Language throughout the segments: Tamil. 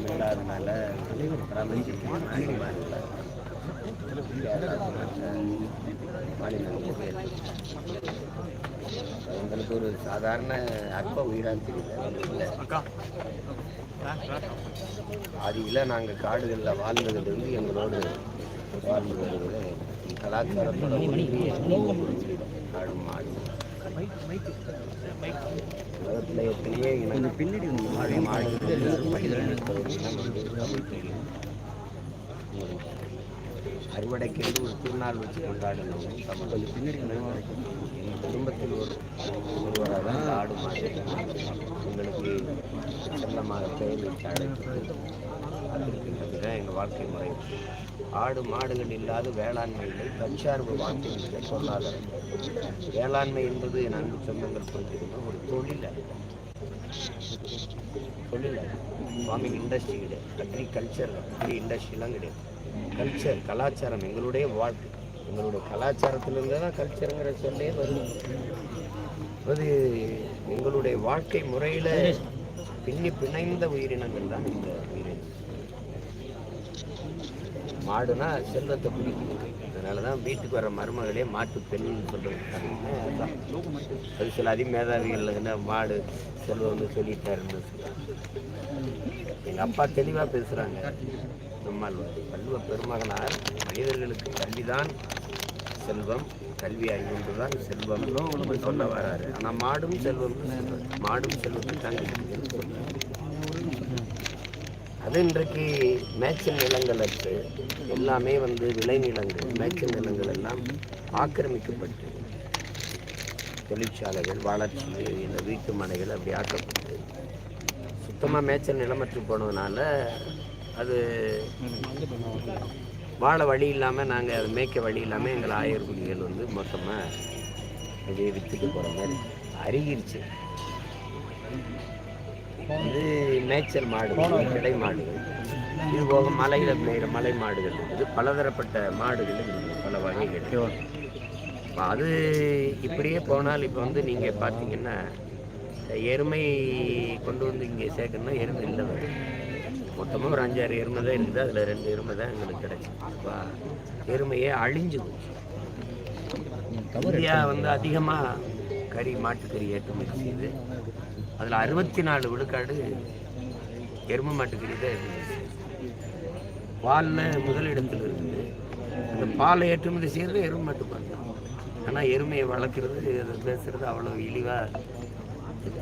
இல்லாதனால எங்களுக்கு ஒரு சாதாரண அற்ப உயிராக தெரியல. இல்லை ஆதியில் நாங்கள் காடுகளில் வாழ்ந்ததுலேருந்து எங்களோடு வாழ்ந்து வருவது கலாச்சாரத்தோட ஒன்றிய ஆடு. மாடு உலகத்தில் எத்தனையோ இனங்கள் பின்னாடி மாடு மாடு ஒரு திருநாள் வச்சு கொண்டாடணும் கொஞ்சம் பின்னாடி எங்கள் குடும்பத்தில் ஒரு ஒருவராக தான் ஆடு மாடு எங்களுக்கு செல்லமாக பெயர் வச்சு காத்திருக்கின்றது எங்கள் வாழ்க்கை முறை. ஆடு மாடுகள் இல்லாத வேளாண்மை இல்லை தற்சார்பு வாழ்க்கை இல்லை பொருளாதாரம் வேளாண்மை என்பது என் அன்பு சொந்தங்கள் புரிஞ்சுக்கணும். ஒரு தொழில் தொழில் ஃபார்மிங் இண்டஸ்ட்ரி கிடையாது. அக்ரிகல்ச்சர் அக்ரி இண்டஸ்ட்ரிலாம் கிடையாது. கல்ச்சர் கலாச்சாரம் எங்களுடைய வாழ்க்கை. எங்களுடைய கலாச்சாரத்திலிருந்து தான் கல்ச்சருங்கிற சொல்லே வருது. அது எங்களுடைய வாழ்க்கை முறையில் பின்னி பிணைந்த உயிரினங்கள் தான் இந்த மாடுனா செல்வத்தை பிடிக்கும் அதனால தான் வீட்டுக்கு வர மருமகளே மாட்டு பெண்ணுன்னு சொல்கிறது அதுதான் அது சில அதிமேதாவிகள் என்ன மாடு செல்வம்னு சொல்லிட்டாருன்னு எங்கள் அப்பா தெளிவாக பேசுகிறாங்க நம்மால் வள்ளுவ பெருமகனார் மனிதர்களுக்கு கல்விதான் செல்வம் கல்வி அறிவுண்டு தான் செல்வம் சொல்ல வராரு. ஆனால் மாடும் செல்வம் மாடும் செல்வம் தங்கி இருக்குதுன்னு அது இன்றைக்கு மேய்ச்சல் நிலங்கள் இருக்கு. எல்லாமே வந்து விளைநிலங்கள் மேய்ச்சல் நிலங்கள் எல்லாம் ஆக்கிரமிக்கப்பட்டு தொழிற்சாலைகள் வளர்ச்சி இந்த வீட்டு மனைகள் அப்படி ஆக்கப்பட்டு சுத்தமாக மேய்ச்சல் நிலமற்று போனதுனால அது வாழ வழி இல்லாமல் நாங்கள் அது மேய்க்க வழி இல்லாமல் எங்கள் ஆயர் குடிகள் வந்து மொத்தமாக அப்படியே விற்றுட்டு போகிற மாதிரி அருகிருச்சு இது மேய்ச்சல் மாடுகள் கிடை மாடுகள். இது போக மலையில் மேய்கிற மலை மாடுகள். இருக்குது பலதரப்பட்ட மாடுகள் இருக்குது பல வகைகள். அது இப்படியே போனால் இப்போ வந்து நீங்கள் பார்த்தீங்கன்னா எருமை கொண்டு வந்து இங்கே சேர்க்கணும்னா எருமை இல்லை மொத்தமாக ஒரு அஞ்சாறு எருமை தான் இருக்குது அதில் ரெண்டு எருமை தான் எங்களுக்கு கிடைக்கும். அப்போ எருமையே அழிஞ்சு இந்தியா வந்து அதிகமாக கறி மாட்டுக்கறி ஏற்றுமதி செய்யுது அதில் அறுபத்தி நாலு விழுக்காடு எருமை மாட்டுக்கறி தான் ஏற்றுமதி பாலில் முதலிடத்தில் இருக்குது. அந்த பாலை ஏற்றுமதி செய்கிறது எருமை மாட்டுப்பால் தான். ஆனால் எருமையை வளர்க்குறது அதை பேசுகிறது அவ்வளோ இழிவாக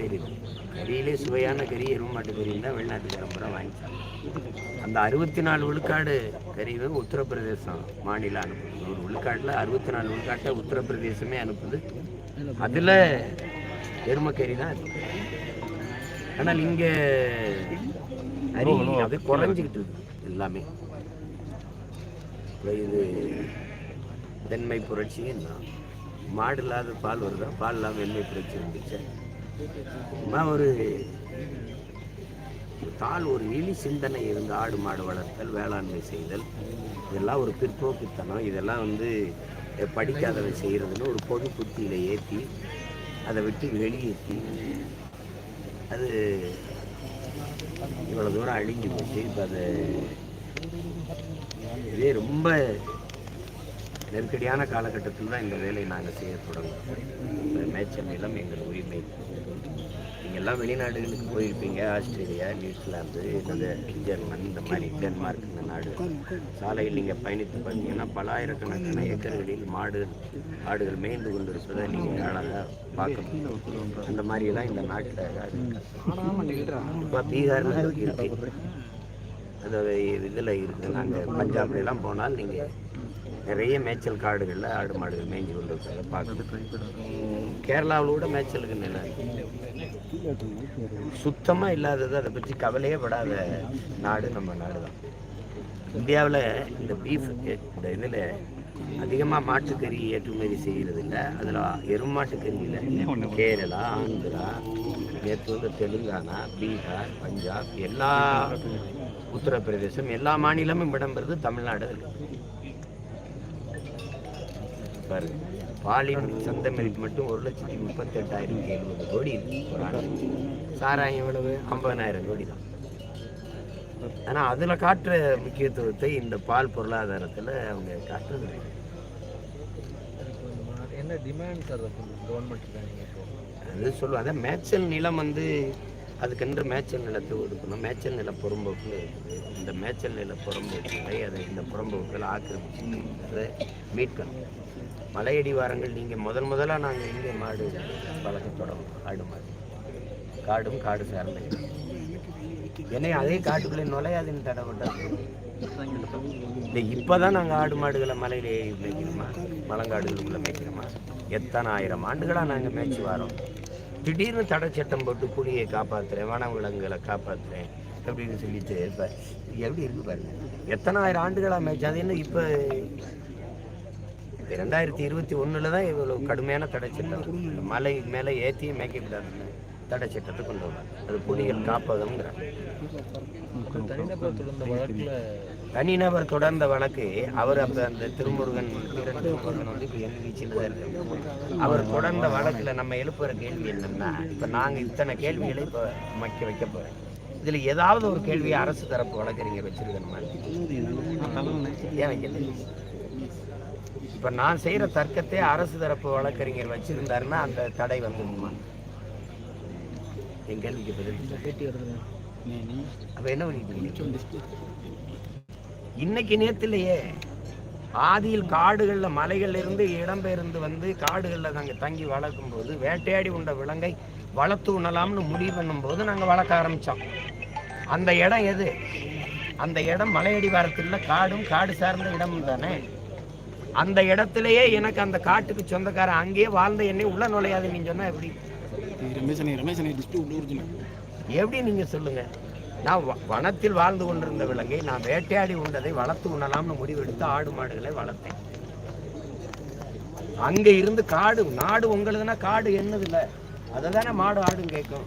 தெரியுது கறியிலே சுவையான கறி எருமை மாட்டு கறின்னு தான் வெளிநாட்டு பரம்பரை வாங்கிச்சாங்க அந்த அறுபத்தி நாலு விழுக்காடு கறி வந்து உத்தரப்பிரதேசம் மாநிலம் அனுப்புது. ஒரு விழுக்காட்டில் அறுபத்தி நாலு விழுக்காட்டை உத்தரப்பிரதேசமே அனுப்புது. அதில் எருமக்கறி தான் ஆனால் இங்கே அரி அது குறைஞ்சிக்கிட்டு இருக்கு எல்லாமே. இது வெண்மை புரட்சியும் தான் மாடு இல்லாத பால் வருதா? பால் இல்லாமல் வெண்மை புரட்சி இருந்துச்சு? சும்மா ஒரு தாள் ஒரு இழி சிந்தனை இருந்து ஆடு மாடு வளர்த்தல் வேளாண்மை செய்தல் இதெல்லாம் ஒரு பிற்போக்குத்தனம் இதெல்லாம் வந்து அஹ், படிக்காதவன் செய்கிறதுன்னு ஒரு பொது புத்தியில் ஏற்றி அதை விட்டு வெளியேற்றி அது இவ்வளோ தூரம் அழிஞ்சு போச்சு. இப்போ அது இதே ரொம்ப நெருக்கடியான காலகட்டத்தில் தான் இந்த வேலையை நாங்கள் செய்ய தொடங்குவோம். இந்த மேய்ச்சல் நிலம் எங்கள் உரிமை. எல்லாம் வெளிநாடுகளுக்கு போயிருப்பீங்க. ஆஸ்திரேலியா நியூசிலாந்து இந்த ஜெர்மன் இந்த மாதிரி டென்மார்க் இந்த நாடு சாலையில் நீங்கள் பயணித்து பார்த்தீங்கன்னா பலாயிரக்கணக்கான ஏக்கர்களில் மாடு ஆடுகள் மேய்ந்து கொண்டிருப்பதை நீங்கள் அழகாக பார்க்கணும் அந்த மாதிரியெல்லாம் இந்த நாட்டில் இப்போ பீகாரில் இருக்கு. அந்த இதில் இருக்குது நாங்கள் பஞ்சாப்லாம் போனால் நீங்கள் நிறைய மேய்ச்சல் காடுகளில் ஆடு மாடுகள் மேய்ஞ்சி கொண்டு இருக்கிறத கேரளாவில் கூட மேய்ச்சலுக்கு நிலம் சுத்தமாக இல்லாதது அதை பற்றி கவலையே படாத நாடு நம்ம நாடு தான் இந்தியாவில் இந்த பீஃப் இந்த இதில் அதிகமாக மாட்டுக்கறி ஏற்றுமதி செய்கிறது இல்லை. அதில் எருமாட்டுக்கறி இல்லை. கேரளா ஆந்திரா நேற்று வந்து தெலுங்கானா பீகார் பஞ்சாப் எல்லா உத்தரப்பிரதேசம் எல்லா மாநிலமும் இடம்பெறுது தமிழ்நாடு இருக்குது பாருங்க. பாலின் சந்தை மதிப்பு மட்டும் ஒரு லட்சத்தி முப்பத்தெட்டாயிரத்தி எழுபது கோடி இருக்கு. ஒரு ஆண்டு. சாராயம் எவ்வளவு? ஐம்பதனாயிரம் கோடி தான். ஆனா அதுல காட்டுற முக்கியத்துவத்தை இந்த பால் பொருளாதாரத்துல அவங்க காட்டுறது. என்ன டிமாண்ட் சார் கவர்மெண்ட் அது சொல்லுவோம் அதான் மேய்ச்சல் நிலம் வந்து அதுக்கென்று மேய்ச்சல் நிலத்தை ஒதுக்கணும் மேய்ச்சல் நில புறம்போக்குன்னு இந்த மேய்ச்சல் நில புறம்போக்குகளை அதை இந்த புறம்போக்குகளை ஆக்கிரமிச்சு அதை மீட்கணும் மலையடி வாரங்கள் நீங்கள் முதல் முதலாக நாங்கள் இங்கே மாடு வளர்க்க தொடங்கும் ஆடு மாடு காடும் காடு சார்ந்த இடம். என்னை அதே காட்டுக்குள்ளே நுழையாதுன்னு தடை இல்லை இப்போ தான் நாங்கள் ஆடு மாடுகளை மலையிலேயே மேய்க்கிறோமா? மலங்காடுகளுக்குள்ளே மேய்க்கிறோமா? எத்தனை ஆயிரம் ஆண்டுகளாக நாங்கள் மேய்ச்சி வரோம்? திடீர்னு தடை சட்டம் போட்டு புலியை காப்பாற்றுறேன் வன விலங்குகளை காப்பாற்றுறேன் அப்படின்னு சொல்லிட்டு இப்போ எப்படி இருக்கு பாருங்க. எத்தனை ஆயிரம் ஆண்டுகளாக மேய்ச்சி அது என்ன இப்போ ரெண்டாயிரத்தி இருபத்தி ஒன்றில் தான் இவ்வளோ கடுமையான தடை சட்டம் மலை மேலே ஏற்றி மேய்க்கக்கூடாதுன்னு தடை சட்டத்தை கொண்டு வராங்க அது புலிகள் காப்பகம்ங்கிறாங்க தனிநபர் தொடர்ந்த வழக்கு அவர் அப்போ அந்த திருமுருகன் திருமுருகன் வந்து இப்போ தான் இருக்காங்க அவர் தொடர்ந்த வழக்கில் நம்ம எழுப்புற கேள்வி என்னன்னா இப்போ நாங்கள் இத்தனை கேள்விகளை இப்போ மக்க வைக்க போகிறோம் இதில் ஏதாவது ஒரு கேள்வியை அரசு தரப்பு வழக்கறிஞர் வச்சிருக்கணுமா? ஏன் வைக்கல? இப்போ நான் செய்கிற தர்க்கத்தை அரசு தரப்பு வழக்கறிஞர் வச்சிருந்தாருன்னா அந்த தடை வந்துடுமா? என் கேள்விக்கு பதில் அப்ப என்ன பண்ணிட்டு இன்னைக்கு நேரத்திலேயே ஆதியில் காடுகளில் மலைகள்ல இருந்து இடம்பெயர்ந்து வந்து காடுகளில் நாங்கள் தங்கி வளர்க்கும் போது வேட்டையாடி உண்ட விலங்கை வளர்த்து உண்ணலாம்னு முடிவு பண்ணும்போது நாங்கள் வளர்க்க ஆரம்பித்தோம் அந்த இடம் எது? அந்த இடம் மலையடி வாரத்தில் காடும் காடு சார்ந்த இடமும் தானே? அந்த இடத்திலேயே எனக்கு அந்த காட்டுக்கு சொந்தக்காரன் அங்கேயே வாழ்ந்த என்னை உள்ள நுழையாது நீங்க சொன்னா எப்படி? எப்படி நீங்க சொல்லுங்க? நான் வ- வனத்தில் வாழ்ந்து கொண்டிருந்த விலங்கை நான் வேட்டையாடி உண்டதை வளர்த்து உண்ணலாம்னு முடிவெடுத்து ஆடு மாடுகளை வளர்த்தேன். அங்க இருந்து காடு நாடு உங்களுதுன்னா காடு என்னது இல்ல அதை தானே மாடு ஆடும் கேட்கும்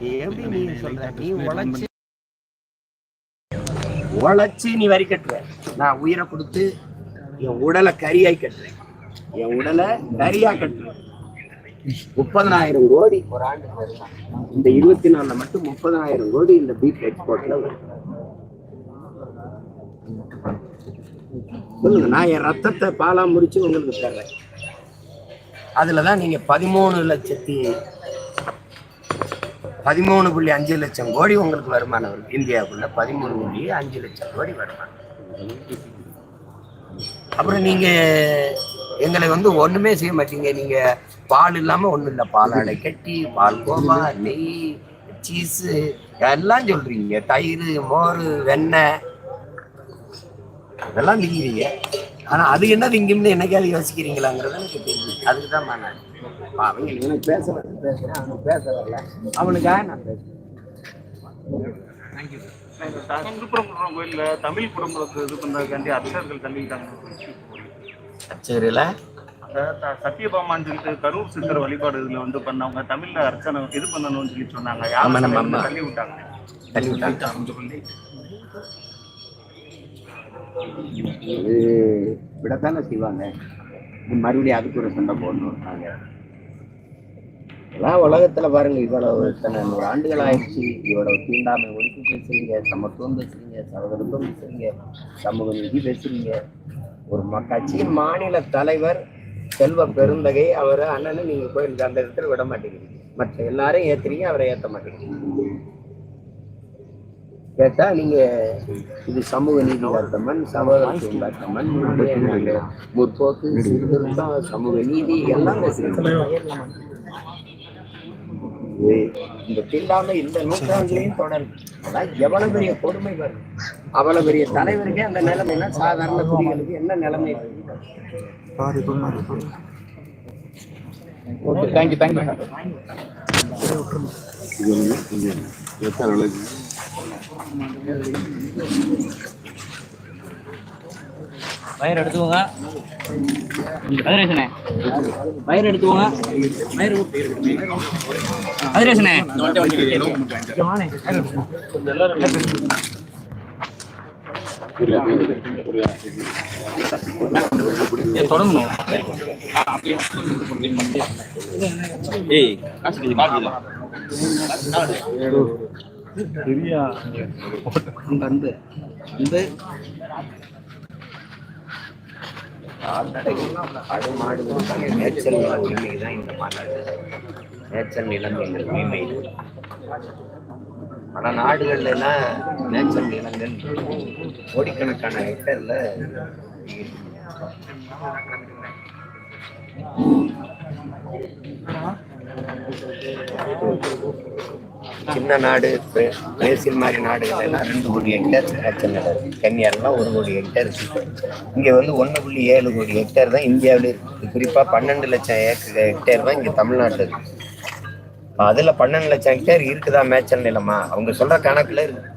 நீ எப்படி நீ சொல்ற? நீ உழைச்சி உழைச்சி நீ வரி கட்டுற. நான் உயிரை கொடுத்து என் உடலை கரியாய் கட்டுறேன். என் உடலை கரியா கட்டுறேன். முப்பதனாயிரம் கோடி ஒரு ஆண்டு வருமானம். இந்த இருபத்தி நாலுல மட்டும் முப்பதனாயிரம் கோடி இந்த பீட் எக்ஸ்போர்ட்ல வரும் சொல்லுங்க நான் என் ரத்தத்தை பாலா முடிச்சு உங்களுக்கு தர்றேன். அதுல தான் நீங்க பதிமூணு லட்சத்தி பதிமூணு புள்ளி அஞ்சு லட்சம் கோடி உங்களுக்கு வருமானம் வரும் இந்தியாவுக்குள்ள பதிமூணு புள்ளி அஞ்சு லட்சம் கோடி வருமானம். அப்புறம் நீங்க எங்களை வந்து ஒண்ணுமே செய்ய மாட்டீங்க. நீங்க பால் இல்லாம ஒண்ணும் இல்ல. பாலாடை கட்டி பால் கோவா நெய் சீஸு எல்லாம் சொல்றீங்க. தயிர் மோர் வெண்ணெய் அதெல்லாம் திங்கிறீங்க. ஆனா அது என்ன திங்கும்னு என்னைக்காவது யோசிக்கிறீங்களாங்கிறத எனக்கு தெரியும் அதுக்கு தான் நான் அவங்க எனக்கு பேச பேசுறேன் அவனுக்கு பேச வரல அவனுக்காக நான் திருப்பரங்குன்றம் கோயில்ல தமிழ் குடும்பத்தை இது பண்றதுக்காண்டி அர்ச்சகர்கள் தள்ளிட்டாங்க. த- சத்யபாமான்னு சொல்லிட்டு கரூர் சித்தர் வழிபாடு இதுல வந்து பண்ணவங்க தமிழ்ல அர்ச்சனை இது பண்ணணும்னு சொல்லி சொன்னாங்க. ஆமா, நம்ம யாரும். தள்ளி விட்டாங்க. தள்ளி விட்டாங்க. இது விடத்தானே செய்வாங்க. இது மறுபடியும் அதுக்கு ஒரு சண்டை போடணும் நாங்க எல்லாம் உலகத்துல பாருங்க இவ்வளவு இத்தனை நூறு ஆண்டுகள் ஆயிடுச்சு. இவ்வளவு தீண்டாமை ஒழிப்பு பேசுறீங்க சமத்துவம் பேசுறீங்க சகோதரத்துவம் பேசுறீங்க சமூக நீதி பேசுறீங்க. ஒரு கட்சியின் மாநில தலைவர் செல்வ பெருந்தகை அவரை அண்ணனை நீங்க போய் அந்த இடத்துல விட மாட்டேங்கிறீங்க. மற்ற எல்லாரும் ஏத்துறீங்க அவரை ஏத்த மாட்டேங்கிறீங்க. கேட்டா நீங்க இது சமூக நீதி வர்த்தமன் மண் வர்த்தமன் மண் முற்போக்கு சீர்திருத்தம் சமூக நீதி எல்லாம் இந்த தீண்டாமை இந்த நூற்றாண்டுலையும் தொடரும். அதான் எவ்வளவு பெரிய கொடுமை வரும் அவ்வளவு பெரிய தலைவருக்கே அந்த நிலைமைனா சாதாரண குடிகளுக்கு என்ன நிலைமை? ஓகே தேங்க்யூ தேங்க்யூ வயர் எடுத்துக்கோங்க. அதிரேசனே வயர் எடுத்துக்கோங்க. வயர் அதிரேசனே தொடங்கணும் ஏய் காசு கொஞ்சம் காசு சரியா வந்து வந்து ஆடு மாடுகளுக்கான மேய்ச்சல் நிலம் உரிமை தான் இந்த மாநாடு மேய்ச்சல் நிலங்கள் உரிமை பல நாடுகள்ல எல்லாம் மேய்ச்சல் நிலங்கள் கோடிக்கணக்கான ஹெக்டர்ல சின்ன நாடு பிரேசில் மாதிரி நாடுகள் எல்லாம் ரெண்டு கோடி ஹெக்டேர் மேய்ச்சல் நிலம் ஒரு கோடி ஹெக்டேர் இருக்கு. இங்கே வந்து ஒன்று புள்ளி ஏழு கோடி ஹெக்டேர் தான் இந்தியாவில் இருக்கு. குறிப்பாக பன்னெண்டு லட்சம் ஏக்கர் ஹெக்டேர் தான் இங்கே தமிழ்நாட்டில் இருக்குது அதுல பன்னெண்டு லட்சம் ஹெக்டேர் இருக்குதா மேய்ச்சல் நிலமா? அவங்க சொல்ற கணக்குல இருக்கு.